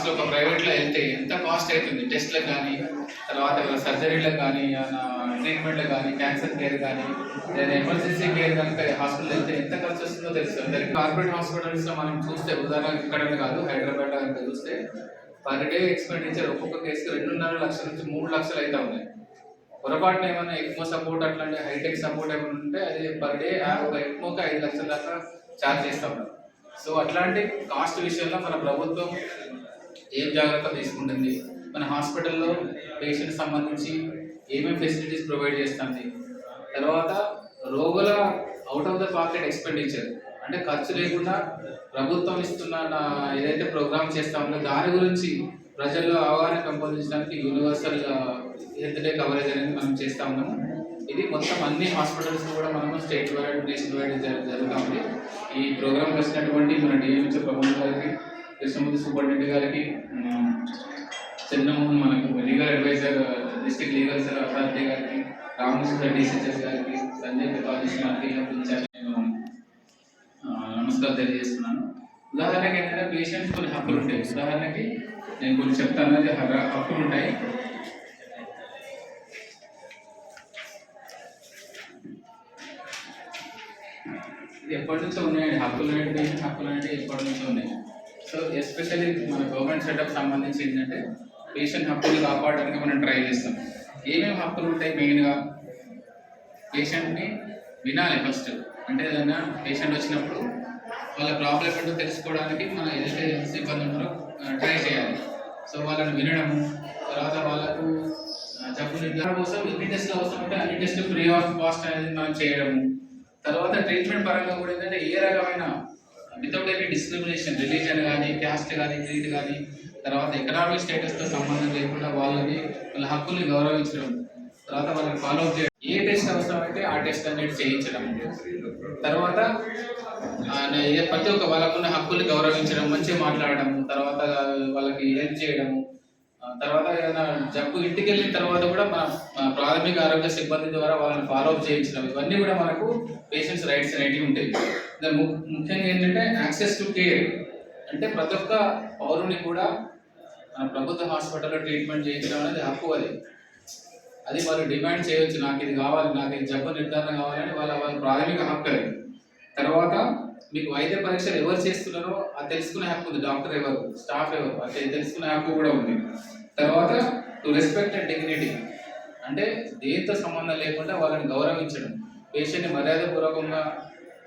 Cost ఒక ప్రైవేట్లో వెళ్తే ఎంత కాస్ట్ అవుతుంది? టెస్ట్లకు కానీ తర్వాత సర్జరీలకు కానీ ట్రీట్మెంట్లకు కానీ క్యాన్సర్ కేర్ కానీ లేదా ఎమర్జెన్సీ కేర్ కనుక హాస్పిటల్ వెళ్తే ఎంత ఖర్చు వస్తుందో తెలుసు. అందరికీ కార్పొరేట్ హాస్పిటల్స్లో మనం చూస్తే ఉదాహరణ ఇక్కడ కాదు హైదరాబాద్ కనుక చూస్తే పర్ డే ఎక్స్పెండిచర్ ఒక్కొక్క కేసుకి రెండున్నర లక్షల నుంచి మూడు లక్షలు అయితే ఉన్నాయి. పొరపాటున ఏమైనా ఎక్కువ సపోర్ట్ అట్లాంటి హైటెక్ సపోర్ట్ ఏమైనా ఉంటే అది పర్ డే ఒక ఎక్మోకి ఐదు లక్షల దాకా ఛార్జ్ చేస్తా ఉన్నారు. సో అట్లాంటి కాస్ట్ విషయంలో మన ప్రభుత్వం ఏం జాగ్రత్త తీసుకుంటుంది? మన హాస్పిటల్లో పేషెంట్ సంబంధించి ఏమేమి ఫెసిలిటీస్ ప్రొవైడ్ చేస్తుంది? తర్వాత రోగుల out of the pocket expenditure అంటే ఖర్చు లేకుండా ప్రభుత్వం ఇస్తున్న ఏదైతే ప్రోగ్రామ్ చేస్తా ఉందో దాని గురించి ప్రజల్లో అవగాహన పెంపొందించడానికి యూనివర్సల్ హెల్త్ డే కవరేజ్ అనేది మనం చేస్తా ఉన్నాము. ఇది మొత్తం అన్ని హాస్పిటల్స్ కూడా మనము స్టేట్ వైడ్ నేషనల్ వైడ్ జరు- ఉంది. ఈ ప్రోగ్రామ్ వచ్చినటువంటి మన డిఎంహెచ్ ప్రమోద్ గారికి కృష్ణమూర్తి సూపరింటెండెంట్ గారికి చంద్రమోహన్ మనకు legal advisor district legal cell authority గారికి రామకృష్ణ డిసిహెచ్ఎస్ గారికి సంజయ్ పెథాలజిస్ట్ నేను నమస్కారం తెలియజేస్తున్నాను. ఉదాహరణకి ఏంటంటే పేషెంట్స్ కొన్ని హక్కులు ఉంటాయి. ఉదాహరణకి నేను కొన్ని చెప్తాను అది హక్కులు ఉంటాయి. ఎప్పటి నుంచో ఉన్నాయండి హక్కులు అనేవి హక్కులు అనేవి ఎప్పటి నుంచో ఉన్నాయి? సో ఎస్పెషల్లీ మన గవర్నమెంట్ సెటప్ సంబంధించి ఏంటంటే పేషెంట్ హక్కులు కాపాడడానికి మనం ట్రై చేస్తాం. ఏమేమి హక్కులు ఉంటాయి మెయిన్గా పేషెంట్ని వినాలి ఫస్ట్ అంటే ఏదైనా పేషెంట్ వచ్చినప్పుడు వాళ్ళ ప్రాబ్లం ఏంటో తెలుసుకోవడానికి మన ఏదైతే సిబ్బంది ఉన్నారో ట్రై చేయాలి. సో వాళ్ళని వినడము తర్వాత వాళ్ళకు ఆ, జబ్బు నిర్ధారణ కోసం ఎన్ని టెస్ట్లు అవసరం ఉంటే అన్ని టెస్ట్ ఫ్రీ ఆఫ్ కాస్ట్ అనేది మనం చేయడము. తర్వాత ట్రీట్మెంట్ పరంగా కూడా ఏంటంటే ఏ రకమైన వితౌట్ ఎనీ డిస్క్రిమినేషన్ రిలీజన్ కానీ క్యాస్ట్ కానీ క్రీడ్ కానీ తర్వాత ఎకనామిక్ స్టేటస్తో సంబంధం లేకుండా వాళ్ళని వాళ్ళ హక్కుల్ని గౌరవించడం తర్వాత వాళ్ళని ఫాలో అప్ చేయడం. ఏ టెస్ట్ అవసరమైతే ఆ టెస్ట్ అనేది చేయించడం తర్వాత ప్రతి ఒక్క వాళ్ళకున్న హక్కుల్ని గౌరవించడం మంచిగా మాట్లాడడం తర్వాత వాళ్ళకి హెల్ప్ చేయడము తర్వాత ఏదైనా జబ్బు ఇంటికి వెళ్ళిన తర్వాత కూడా మన ప్రాథమిక ఆరోగ్య సిబ్బంది ద్వారా వాళ్ళని ఫాలో అప్ చేయించడం ఇవన్నీ కూడా మనకు పేషెంట్స్ రైట్స్ అనేటివి ఉంటాయి. ముఖ్యంగా ఏంటంటే యాక్సెస్ టు కేర్ అంటే ప్రతి ఒక్క పౌరుని కూడా మన ప్రభుత్వ హాస్పిటల్లో ట్రీట్మెంట్ చేయించడం అనేది హక్కు అది. అది వాళ్ళు డిమాండ్ చేయవచ్చు నాకు ఇది కావాలి నాకు ఇది జబ్బు నిర్ధారణ కావాలని వాళ్ళ వాళ్ళ ప్రాథమిక హక్కు అది. తర్వాత మీకు వైద్య పరీక్షలు ఎవరు చేస్తున్నారో అది తెలుసుకునే హక్కు ఉంది. డాక్టర్ ఎవరు? స్టాఫ్ ఎవరు? అది తెలుసుకునే హక్కు కూడా ఉంది. తర్వాత టు రెస్పెక్ట్ అండ్ డిగ్నిటీ అంటే దేంతో సంబంధం లేకుండా వాళ్ళని గౌరవించడం పేషెంట్ని మర్యాదపూర్వకంగా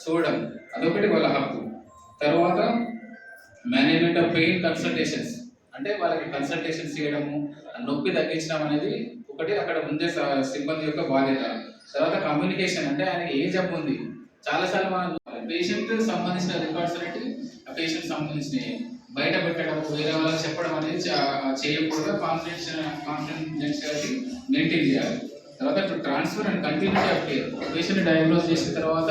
చూడడం అదొకటి వాళ్ళ హక్కు. తర్వాత మేనేజ్మెంట్ ఆఫ్ పెయిన్ కన్సల్టేషన్స్ అంటే వాళ్ళకి కన్సల్టేషన్స్ చేయడము ఆ నొప్పి తగ్గించడం అనేది ఒకటి అక్కడ ఉండే సిబ్బంది యొక్క బాధ్యత. తర్వాత కమ్యూనికేషన్ అంటే ఆయనకి ఏ జబ్బు ఉంది? చాలాసార్లు మనం పేషెంట్ సంబంధించిన రికార్డ్స్ అనేవి ఆ పేషెంట్ సంబంధించినవి బయట పెట్టడం వేరే వాళ్ళకి చెప్పడం అనేది చా- చేయకూడదు కాన్ఫిడెన్స్ కాన్ఫిడెన్షియాలిటీ మెయింటైన్ చేయాలి. తర్వాత transfer and continuity of care patient diagnose చేసిన తర్వాత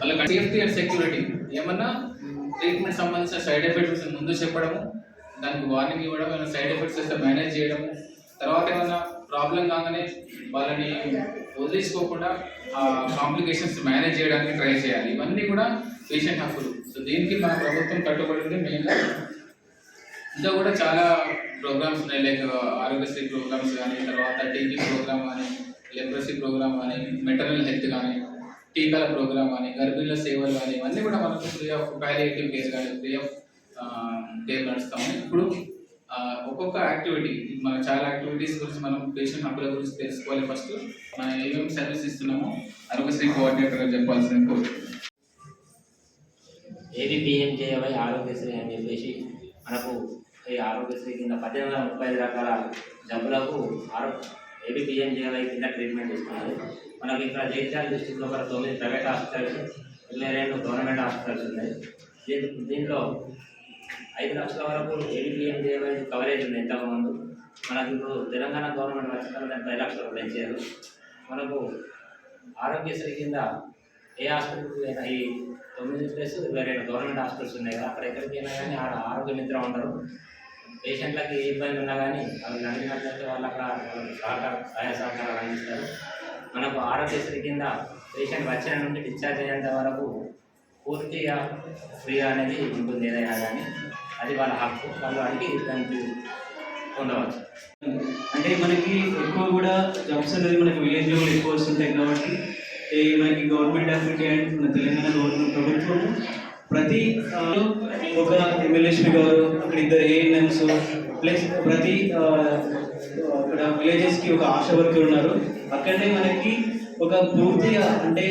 వాళ్ళకి సేఫ్టీ అండ్ సెక్యూరిటీ ఏమన్నా ట్రీట్మెంట్ సంబంధించిన సైడ్ ఎఫెక్ట్స్ ముందు చెప్పడము దానికి వార్నింగ్ ఇవ్వడం ఏమైనా సైడ్ ఎఫెక్ట్స్ వస్తే మేనేజ్ చేయడము తర్వాత ఏమైనా ప్రాబ్లం కాగానే వాళ్ళని వదిలేసుకోకుండా ఆ కాంప్లికేషన్స్ మేనేజ్ చేయడానికి ట్రై చేయాలి. ఇవన్నీ కూడా పేషెంట్ హక్కులు. సో దీనికి మన ప్రభుత్వం కట్టుబడి ఉంది. మెయిన్గా ఇంకా కూడా చాలా ప్రోగ్రామ్స్ ఉన్నాయి. లైక్ ఆరోగ్యశ్రీ ప్రోగ్రామ్స్ కానీ తర్వాత టీబీ ప్రోగ్రామ్ కానీ లెప్రసీ ప్రోగ్రామ్ కానీ మెటర్నల్ హెల్త్ కానీ టీకాల ప్రోగ్రామ్ కానీ గర్భిణుల సేవలు కానీ ఇవన్నీ కూడా మనకు ఫ్రీ ఆఫ్ ప్యాలియేటివ్ కేర్ కానీ ఫ్రీ ఆఫ్ కేర్ నడుస్తాము ఇప్పుడు ఒక్కొక్క యాక్టివిటీ మన చాలా యాక్టివిటీస్ గురించి మనం పేషెంట్ హక్కుల గురించి తెలుసుకోవాలి ఫస్ట్ మనం ఏమేమి సర్వీస్ ఇస్తున్నామో ఆరోగ్యశ్రీ కోఆర్డినేటర్ గారు చెప్పాల్సిన ఏబిపిఎంజేవై ఆరోగ్యశ్రీ అని చెప్పేసి మనకు ఈ ఆరోగ్యశ్రీ కింద పద్దెనిమిది వందల ముప్పై ఐదు రకాల జబ్బులకు ఆరో ఏబిపిఎంజేవై కింద ట్రీట్మెంట్ ఇస్తున్నారు మనకి ఇక్కడ జగిత్యాల డిస్టిక్లో ఒక తొమ్మిది ప్రైవేట్ హాస్పిటల్స్ ఇరవై రెండు గవర్నమెంట్ హాస్పిటల్స్ ఉన్నాయి. దీంట్లో ఐదు లక్షల వరకు ఏబిపిఎంజేవై కవరేజ్ ఉంది ఇంతకుముందు. మనకు ఇప్పుడు తెలంగాణ గవర్నమెంట్ వచ్చిన తర్వాత దాన్ని పది లక్షలు పెంచారు మనకు ఆరోగ్యశ్రీ కింద ఏ హాస్పిటల్కి అయినా ఈ తొమ్మిది ప్లస్ ఇరవై రెండు గవర్నమెంట్ హాస్పిటల్స్ ఉన్నాయి. కదా అక్కడ ఎక్కడికైనా కానీ ఆడ ఆరోగ్య మిత్ర ఉండరు పేషెంట్లకి ఏ ఇబ్బంది ఉన్నా కానీ వాళ్ళు అడిగినట్లయితే వాళ్ళు అక్కడ వాళ్ళకి సహకార సహాయ సహకారాలు అందిస్తారు. మనకు ఆరోగ్యశ్రీ కింద పేషెంట్ వచ్చిన నుండి డిశ్చార్జ్ అయ్యేంత వరకు పూర్తిగా ఫ్రీ అనేది ఉంటుంది ఏదైనా కానీ. అది వాళ్ళ హక్కు. వాళ్ళు అడిగి దానికి పొందవచ్చు. అంటే మనకి ఎక్కువ కూడా జాబ్స్ అనేది మనకి విలేజ్ లెవెల్ ఎక్కువ వస్తుంటాయి కాబట్టి ఈ మనకి గవర్నమెంట్ ఆఫ్ ఇండియా అండ్ మన తెలంగాణ గవర్నమెంట్ ప్రభుత్వం ప్రతి ఒక ఎమ్మెల్యేషన్ గారు అక్కడ ఇద్దరు ఏఎన్ఎంస్ ప్లస్ ప్రతి అక్కడ విలేజెస్కి ఒక ఆశా వర్కర్ ఉన్నారు. అక్కడనే మనకి ఒక పూర్తిగా అంటే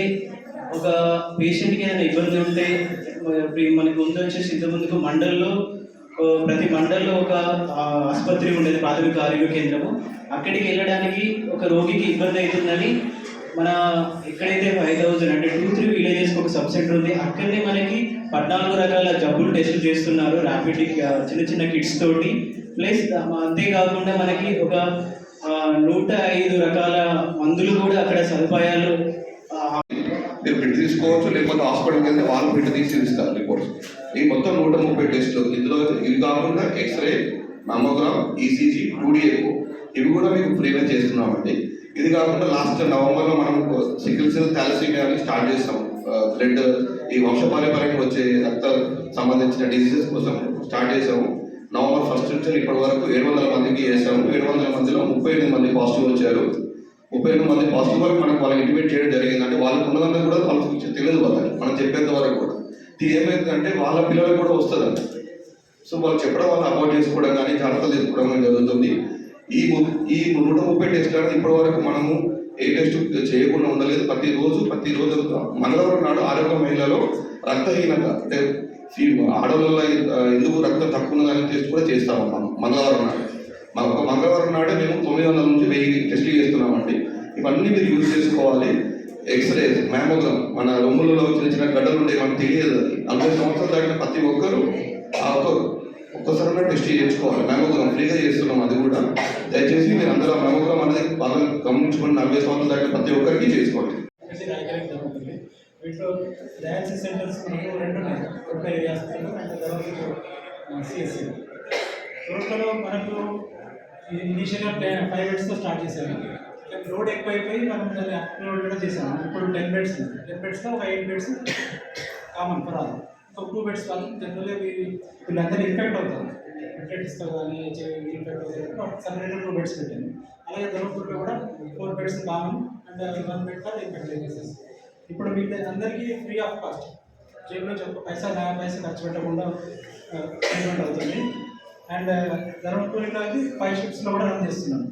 ఒక పేషెంట్కి ఏదైనా ఇబ్బంది ఉంటే ఇప్పుడు మనకి ముందు వచ్చేసి ఇంతకుముందుకు మండల్లో ప్రతి మండల్లో ఒక ఆసుపత్రి ఉండేది ప్రాథమిక ఆరోగ్య కేంద్రము. అక్కడికి వెళ్ళడానికి ఒక రోగికి ఇబ్బంది అవుతుందని మన ఎక్కడైతే ఫైవ్ థౌజండ్ అంటే టూ త్రీ విలేజెస్కి ఒక సబ్ సెంటర్ ఉంది అక్కడనే మనకి పద్నాలుగు రకాల జబ్బులు టెస్టులు చేస్తున్నారు ర్యాపిడ్ చిన్న చిన్న కిట్స్ తోటి. ప్లస్ అంతేకాకుండా మనకి ఒక నూట ఐదు రకాల మందులు కూడా అక్కడ సదుపాయాలు మీరు బిడ్డ తీసుకోవచ్చు లేకపోతే హాస్పిటల్కి వెళ్తే వాళ్ళు ప్రింట్ తీసి ఇస్తారు రిపోర్ట్స్ ఈ మొత్తం నూట ముప్పై టెస్టులు ఇందులో ఇవి కాకుండా ఎక్స్రే మమ్మోగ్రామ్ ఈసీజీ టూడీఏకు ఇవి కూడా మీకు ఫ్రీగా చేస్తున్నామండి. ఇది కాకుండా లాస్ట్ నవంబర్లో మనం సికిల్ సెల్ థాలసీమియా అని స్టార్ట్ చేస్తాం. బ్లడ్ ఈ వంశపారంపర్యంగా వచ్చే రక్త సంబంధించిన డిసీజెస్ కోసం స్టార్ట్ చేసాము నవంబర్ ఫస్ట్ నుంచి ఇప్పటి వరకు ఏడు వందల మందికి చేసాము ఏడు వందల మందిలో ముప్పై ఎనిమిది మంది పాజిటివ్ వచ్చారు. ముప్పై ఎనిమిది మంది పాజిటివ్ వరకు మనకు వాళ్ళకి ఇంటిమేట్ చేయడం జరిగింది అంటే వాళ్ళకి ఉన్నదన్న కూడా వాళ్ళకి తెలియదు వాళ్ళకి మనం చెప్పేంత వరకు కూడా. ఇది ఏమైందంటే వాళ్ళ పిల్లలకు కూడా వస్తుందండి సో వాళ్ళు చెప్పడం వల్ల అవాయిడ్ చేసుకోవడం కానీ జాగ్రత్తలు తీసుకోవడం కానీ జరుగుతుంది. ఈ ఈ నూట ముప్పై టెస్ట్ అనేది ఇప్పటి వరకు మనము ఏ టెస్ట్ చేయకుండా ఉండలేదు. ప్రతిరోజు ప్రతిరోజు మంగళవారం నాడు ఆరోగ్య మహిళలో రక్తహీనత అంటే ఈ ఎందుకు రక్తం తక్కువ ఉన్నదని టెస్ట్ కూడా చేస్తాము మనం మంగళవారం నాడు. మన ఒక మంగళవారం నాడు మేము తొమ్మిది వందల నుంచి వెయ్యి టెస్టులు చేస్తున్నామండి. ఇవన్నీ మీరు యూజ్ చేసుకోవాలి. ఎక్స్రే మ్యామోగ్రామ్ మన రొమ్ములలో చిన్న చిన్న గడ్డలు ఉంటాయి మనకు తెలియదు అది. నలభై సంవత్సరాలు దాటిన ప్రతి ఒక్కరు ఆ ఒక్కరు ఒక్కసారి టెస్ట్ చేయించుకోవాలి. మ్యామోగ్రామ్ ఫ్రీగా చేస్తున్నాం అది కూడా. దయచేసి మీరు అందరూ ఆ మ్యామోగ్రామ్ అనేది బాగా గమనించుకొని నలభై సంవత్సరాలు దాటిన ప్రతి ఒక్కరికి చేసుకోవాలి వీటిలో డయాలసిస్ సెంటర్స్ మనకు రెండు ఉన్నాయి. ఒక అండ్ తర్వాత సిఎస్సి మనకు ఇనిషియల్గా టెన్ ఫైవ్ బెడ్స్తో స్టార్ట్ చేశాను. లోడ్ ఎక్కువైపోయి మనం దాన్ని అప్లోడ్ కూడా చేసాము ఇప్పుడు టెన్ బెడ్స్ టెన్ బెడ్స్లో ఒక ఎయిట్ బెడ్స్ కామన్ పరాదు సో ఒక టూ బెడ్స్ వాళ్ళు జనరల్గా వీళ్ళందరూ ఇన్ఫెక్ట్ అవుతారు. హెపటైటిస్తో కానీ ఇన్ఫెక్ట్ అవుతారు సపరేట్గా టూ బెడ్స్ పెట్టాను. అలాగే ధర్మపూర్లో కూడా four beds common and one bed for infect cases ఇప్పుడు వీళ్ళ అందరికీ ఫ్రీ ఆఫ్ కాస్ట్ జేబులో చెప్ప పైసా పైసా ఖర్చు పెట్టకుండా ట్రీట్మెంట్ అవుతుంది. అండ్ uh, ధర్మపురి అయితే ఫైవ్ షిఫ్ట్స్లో కూడా రన్ చేస్తున్నాం.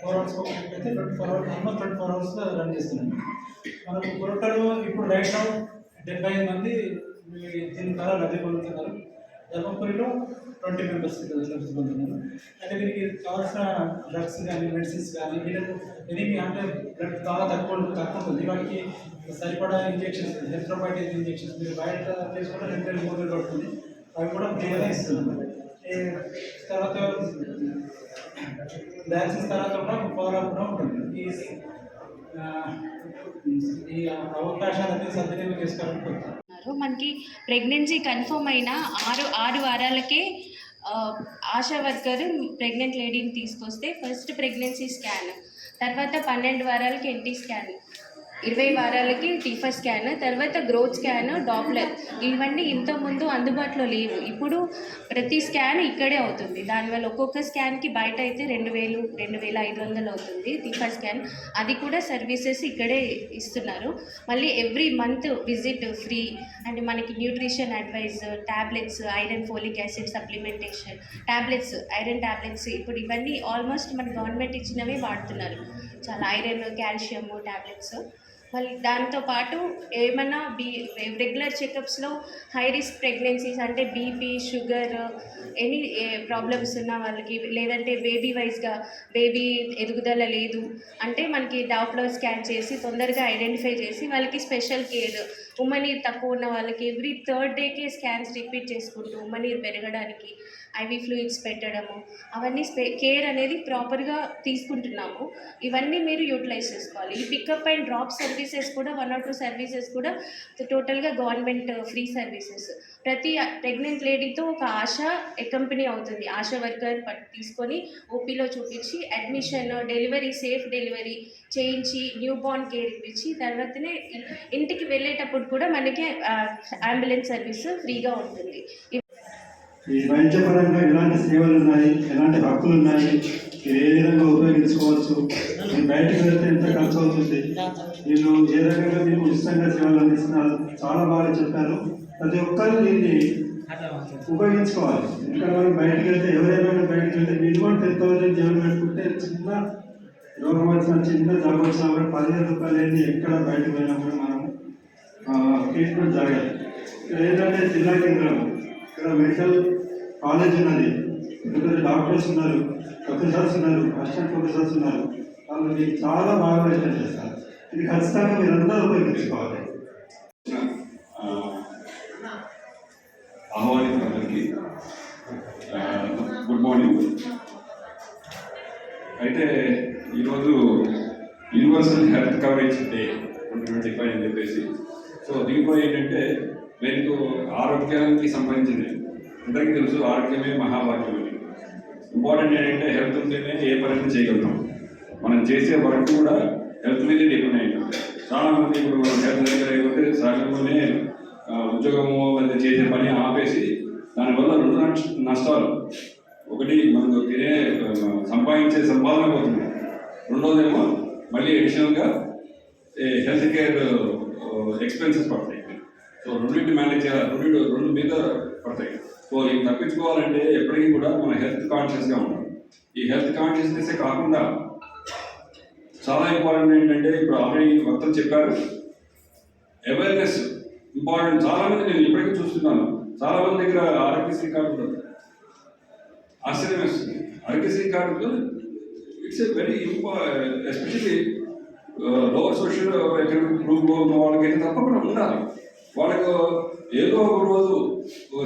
ఫోర్ అవర్స్ ఒక షిఫ్ట్ అయితే twenty four hours almost twenty four hours run చేస్తున్నాం. మనకు కొరటలో ఇప్పుడు రైట్ నౌ డెబ్బై ఐదు మంది దీని ద్వారా లబ్ధి పొందుతున్నారు. ధర్మపురిలో ట్వంటీ మెంబర్స్ లబ్ధి పొందుతున్నారు. అంటే వీరికి కావాల్సిన డ్రగ్స్ కానీ మెడిసిన్స్ కానీ వీళ్ళకు ఎనిమి అంటే బ్లడ్ చాలా తక్కువ తక్కువ ఉంటుంది. వాటికి సరిపడా ఇంజెక్షన్స్ హెల్త్రోపైటిక్ ఇంజెక్షన్స్ మీరు బయట తీసుకుంటే రెండు వేల మూడు వేలు పడుతుంది. అవి కూడా ఫ్రీగానే ఇస్తున్నాం. ఈ తర్వాత డయాలసిస్ తర్వాత కూడా పవర్ అప్ కూడా ఉంటుంది. ఈ ఆ, ఈ అవకాశాలన్నీ సద్వినియోగం చేసుకోవాలని మనకి ప్రెగ్నెన్సీ కన్ఫర్మ్ అయిన ఆరు ఆరు వారాలకే ఆశా వర్కర్ ప్రెగ్నెంట్ లేడీని తీసుకొస్తే ఫస్ట్ ప్రెగ్నెన్సీ స్కాన్ తర్వాత పన్నెండు వారాలకి ఎన్టీ స్కాన్ ఇరవై వారాలకి టీఫా స్కాన్ తర్వాత గ్రోత్ స్కాన్ డాప్లర్. ఇవన్నీ ఇంతకుముందు అందుబాటులో లేవు. ఇప్పుడు ప్రతి స్కాన్ ఇక్కడే అవుతుంది. దానివల్ల ఒక్కొక్క స్కాన్కి బయట అయితే రెండు వేలు రెండు వేల ఐదు వందలు అవుతుంది టీఫా స్కాన్. అది కూడా సర్వీసెస్ ఇక్కడే ఇస్తున్నారు. మళ్ళీ every month visit free. And మనకి nutrition advice tablets iron folic acid supplementation tablets iron tablets ఇప్పుడు ఇవన్నీ ఆల్మోస్ట్ మన గవర్నమెంట్ ఇచ్చినవే వాడుతున్నారు. చాలా ఐరన్ కాల్షియము ట్యాబ్లెట్స్ మళ్ళీ దాంతో పాటు ఏమన్నా బీ రెగ్యులర్ చెకప్స్లో హై రిస్క్ ప్రెగ్నెన్సీస్ అంటే బీపీ షుగర్ ఎనీ ప్రాబ్లమ్స్ ఉన్న వాళ్ళకి లేదంటే బేబీ వైజ్గా బేబీ ఎదుగుదల లేదు. అంటే మనకి డాప్లో స్కాన్ చేసి తొందరగా ఐడెంటిఫై చేసి వాళ్ళకి స్పెషల్ కేర్ ఉమ్మనీరు తక్కువ ఉన్న వాళ్ళకి ఎవ్రీ థర్డ్ డేకే స్కాన్స్ రిపీట్ చేసుకుంటూ ఉమ్మనీరు పెరగడానికి ఐవి ఫ్లూయిడ్స్ పెట్టడము అవన్నీ కేర్ అనేది ప్రాపర్గా తీసుకుంటున్నాము. ఇవన్నీ మీరు యూటిలైజ్ చేసుకోవాలి. ఈ పికప్ అండ్ డ్రాప్ సర్వీసెస్ కూడా వన్ ఆర్ టూ సర్వీసెస్ కూడా టోటల్గా గవర్నమెంట్ ఫ్రీ సర్వీసెస్ ప్రతి ప్రెగ్నెంట్ లేడీతో ఒక ఆశ కంపెనీ అవుతుంది. ఆశా వర్కర్ పట్ తీసుకొని ఓపీలో చూపించి అడ్మిషన్ డెలివరీ సేఫ్ డెలివరీ చేయించి న్యూ బార్న్ కేర్ ఇప్పించి తర్వాతనే ఇంటికి వెళ్ళేటప్పుడు కూడా మనకి అంబులెన్స్ సర్వీస్ ఫ్రీగా ఉంటుంది. ఈ వైద్యపరంగా ఎలాంటి సేవలు ఉన్నాయి ఎలాంటి హక్కులు ఉన్నాయి మీరు ఏ విధంగా ఉపయోగించుకోవచ్చు మీరు బయటకు వెళ్తే ఎంత ఖర్చు అవుతుంది వీళ్ళు ఏ రకంగా మీకు ఉచితంగా సేవలు అందిస్తున్నారు చాలా బాగా చెప్పారు. ప్రతి ఒక్కరు దీన్ని ఉపయోగించుకోవాలి. ఎందుకంటే మనం బయటకు వెళ్తే ఎవరైనా బయటకు వెళ్తే మినిమం టెన్ థౌసండ్ జేబులు పెట్టుకుంటే చిన్న రోగం వచ్చిన చిన్న జబ్బు వచ్చినా కూడా పదిహేను రూపాయలు ఏంటి ఎక్కడ బయటకు పోయినా కూడా మనం ట్రీట్మెంట్ జరగాలి. ఇక్కడ ఏంటంటే జిల్లా కేంద్రం ఇక్కడ మెడికల్ కాలేజ్ ఉన్నది. ఎందుకంటే డాక్టర్స్ ఉన్నారు ప్రొఫెసర్స్ ఉన్నారు అసిస్టెంట్ ప్రొఫెసర్స్ ఉన్నారు. వాళ్ళు మీకు చాలా బాగా ఎక్స్ప్లెయిన్ చేస్తారు. ఇది ఖచ్చితంగా మీరందరూ ఉపయోగించుకోవాలి. అమ్మవారి అందరికీ గుడ్ మార్నింగ్. అయితే ఈరోజు universal health coverage day twenty twenty five అని చెప్పేసి. సో దీంట్లో ఏంటంటే మీకు ఆరోగ్యానికి సంబంధించింది. అందరికీ తెలుసు ఆరోగ్యమే మహాభాగ్యం అని. ఇంపార్టెంట్ ఏంటంటే హెల్త్ ఉంటేనే ఏ పని చేయగలుగుతాం. మనం చేసే వర్క్ కూడా హెల్త్ మీదే డిపెండ్ అయి ఉంటుంది చాలా మంది ఇప్పుడు మనం హెల్త్ దగ్గర అయిపోతే సహజంగానే ఉద్యోగము లేదా చేసే పని ఆపేసి దానివల్ల రెండు నష్టాలు. ఒకటి మనకు తినే సంపాదించే సంపాదన పోతుంది. రెండోదేమో మళ్ళీ అడిషనల్గా హెల్త్ కేర్ ఎక్స్పెన్సెస్ పడతాయి. సో రెండింటి మేనేజ్ చేయాలి. రెండు రెండు మీద పడతాయి. సో ఇవి తప్పించుకోవాలంటే ఎప్పటికీ కూడా మన హెల్త్ కాన్షియస్గా ఉండాలి. ఈ హెల్త్ కాన్షియస్నెస్ కాకుండా చాలా ఇంపార్టెంట్ ఏంటంటే ఇప్పుడు ఆల్రెడీ మొత్తం చెప్పారు. అవేర్నెస్ ఇంపార్టెంట్ చాలామంది నేను ఇప్పటికీ చూస్తున్నాను. చాలామంది దగ్గర ఆరోగ్యశ్రీ కార్డు ఉంటుంది ఆశ్చర్యం వేస్తుంది. Aarogyasri card it's a very especially lower social economic group ఉన్న వాళ్ళకైతే తప్పకుండా ఉండాలి. వాళ్ళకు ఏదో ఒక రోజు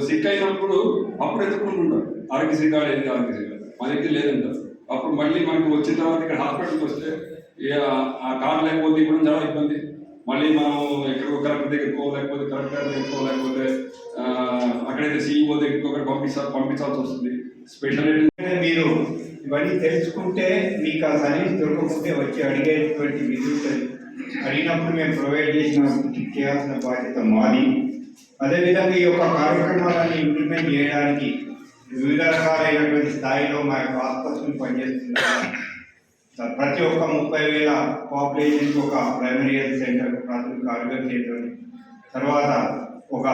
సిక్ అయినప్పుడు అప్పుడు ఎత్తుకుంటూ ఉంటారు. ఆరోగ్యశ్రీ కార్డు ఏంటి ఆరోగ్యశ్రీ కార్డు. మా దగ్గర లేదంటారు అప్పుడు మళ్ళీ మనకు వచ్చిన తర్వాత ఇక్కడ హాస్పిటల్కి వస్తే ఇక ఆ కార్డు లేకపోతే ఇప్పుడు చాలా ఇబ్బంది. మళ్ళీ మనం ఎక్కడికో కలెక్టర్ దగ్గరికి పోలేకపోతే లేకపోతే కలెక్టర్ దగ్గరికి లేకపోతే అక్కడైతే సీఈఓ దగ్గరికి ఒకటి పంపించాల్సి వస్తుంది. స్పెషల్ మీరు ఇవన్నీ తెలుసుకుంటే మీకు ఆ సర్వీస్ దొరకకపోతే వచ్చి అడిగేటువంటి విధి అడిగినప్పుడు మేము ప్రొవైడ్ చేసిన చేయాల్సిన బాధ్యత మాది. అదేవిధంగా ఈ యొక్క కార్యక్రమాలన్నీ ఇంప్లిమెంట్ చేయడానికి వివిధ రకాలైనటువంటి స్థాయిలో మా యొక్క ఆసుపత్రులు పనిచేస్తున్నారు. ప్రతి ఒక్క ముప్పై వేల పాపులేషన్కి ఒక ప్రైమరీ హెల్త్ సెంటర్ ప్రాథమిక ఆరోగ్య కేంద్రం తర్వాత ఒక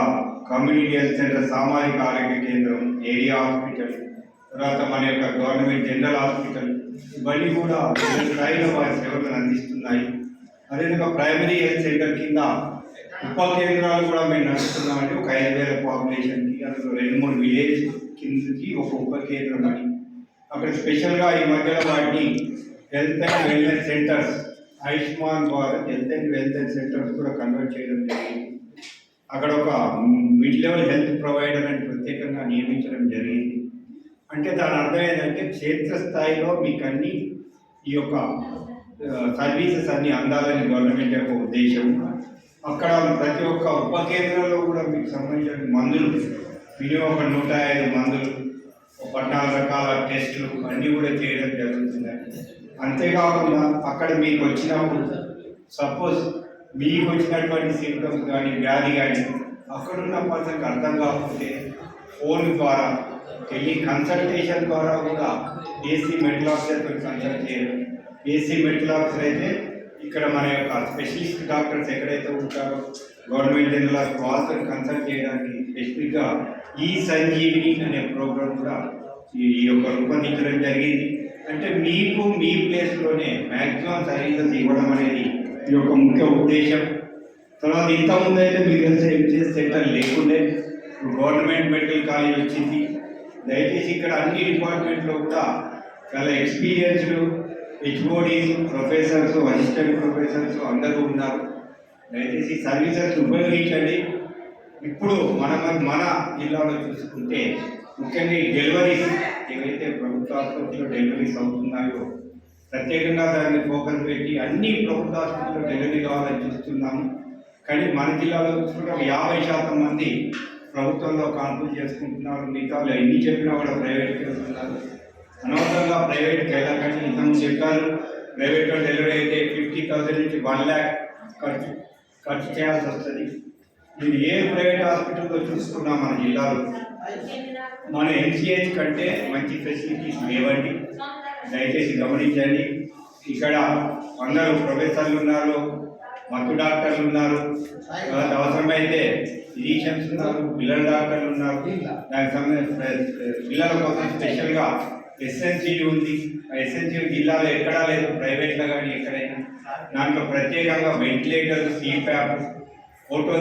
కమ్యూనిటీ హెల్త్ సెంటర్ సామాజిక ఆరోగ్య కేంద్రం ఏరియా హాస్పిటల్ తర్వాత మన యొక్క గవర్నమెంట్ జనరల్ హాస్పిటల్ ఇవన్నీ కూడా స్థాయిలో వారి సేవలను అందిస్తున్నాయి. అదేవిధంగా ప్రైమరీ హెల్త్ సెంటర్ కింద ఉప కేంద్రాలు కూడా మేము నడుస్తున్నామంటే ఒక ఐదు వేల పాపులేషన్కి అందులో రెండు మూడు విలేజ్ కిందకి ఒక ఉప కేంద్రం అని. అక్కడ స్పెషల్గా ఈ మధ్యలో వాటిని health and wellness centres Ayushman Bharat health and wellness centres కూడా కన్వర్ట్ చేయడం జరిగింది. అక్కడ ఒక మిడ్ లెవెల్ హెల్త్ ప్రొవైడర్ అని ప్రత్యేకంగా నియమించడం జరిగింది. అంటే దాని అర్థం ఏంటంటే క్షేత్రస్థాయిలో మీకు అన్ని ఈ యొక్క సర్వీసెస్ అన్ని అందాలని గవర్నమెంట్ యొక్క ఉద్దేశం. అక్కడ ప్రతి ఒక్క ఉప కేంద్రంలో కూడా మీకు సంబంధించిన మందులు మినిమం ఒక నూట ఐదు మందులు పద్నాలుగు రకాల టెస్టులు అన్నీ కూడా చేయడం జరుగుతుంది. అంతేకాకుండా అక్కడ మీకు వచ్చినప్పుడు సపోజ్ మీకు వచ్చినటువంటి సిమ్టమ్స్ కానీ వ్యాధి కానీ అక్కడున్న పర్సన్కి అర్థం కాకపోతే ఫోన్ ద్వారా టెలి కన్సల్టేషన్ ద్వారా కూడా ఏసీ మెడికల్ ఆఫీసర్తో కన్సల్ట్ చేయడం ఏసీ మెడికల్ ఆఫీసర్ అయితే ఇక్కడ మన యొక్క స్పెషలిస్ట్ డాక్టర్స్ ఎక్కడైతే ఉంటారో గవర్నమెంట్ జనరల్ వాళ్ళతో కన్సల్ట్ చేయడానికి స్పెసిఫిక్గా ఈ సంజీవిని అనే ప్రోగ్రామ్ కూడా ఈ ఈ యొక్క రూపొందించడం జరిగింది. అంటే మీకు మీ ప్లేస్లోనే మ్యాక్సిమం సర్వీసెస్ ఇవ్వడం అనేది ఈ యొక్క ముఖ్య ఉద్దేశం. తర్వాత ఇంతకుముందు అయితే మీకు తెలిసే ఎంసీఎస్ సెంటర్ లేకుండే. ఇప్పుడు గవర్నమెంట్ మెడికల్ కాలేజ్ వచ్చింది. దయచేసి ఇక్కడ అన్ని డిపార్ట్మెంట్లో కూడా చాలా experienced HODs professors assistant professors అందరూ ఉన్నారు. దయచేసి సర్వీసెస్ ఉపయోగించండి. ఇప్పుడు మన మన జిల్లాలో చూసుకుంటే ముఖ్యంగా డెలివరీస్ ఏవైతే ప్రభుత్వ ఆసుపత్రిలో డెలివరీస్ అవుతున్నాయో ప్రత్యేకంగా దాన్ని ఫోకస్ పెట్టి అన్ని ప్రభుత్వ ఆసుపత్రిలో డెలివరీ కావాలని చూస్తున్నాము. కానీ మన జిల్లాలో చూసుకుంటే ఒక యాభై శాతం మంది ప్రభుత్వంలో కాన్పులు చేసుకుంటున్నారు మిగతా ఎన్ని చెప్పినా కూడా ప్రైవేట్కి వెళ్తున్నారు అనవసరంగా ప్రైవేట్కి వెళ్ళకండి ఇంతకుముందు చెప్పారు ప్రైవేట్లో డెలివరీ అయితే ఫిఫ్టీ థౌసండ్ నుంచి వన్ ల్యాక్ ఖర్చు ఖర్చు చేయాల్సి వస్తుంది. మీరు ఏ ప్రైవేట్ హాస్పిటల్లో చూసుకున్నా మన జిల్లాలో మన ఎన్సిహెచ్ కంటే మంచి ఫెసిలిటీస్ లేవండి. దయచేసి గమనించండి. ఇక్కడ అందరూ ప్రొఫెసర్లు ఉన్నారు మత్తు డాక్టర్లు ఉన్నారు. అవసరమైతే ఫిజిషియన్స్ ఉన్నారు పిల్లల డాక్టర్లు ఉన్నారు. దానికి సంబంధించిన పిల్లల కోసం స్పెషల్గా ఎస్ఎన్సీ ఉంది. ఎస్ఎన్సీ జిల్లాలో ఎక్కడా లేదు ప్రైవేట్లో కానీ ఎక్కడైనా. దాంట్లో ప్రత్యేకంగా వెంటిలేటర్ సీప్యాప్ ఫోటో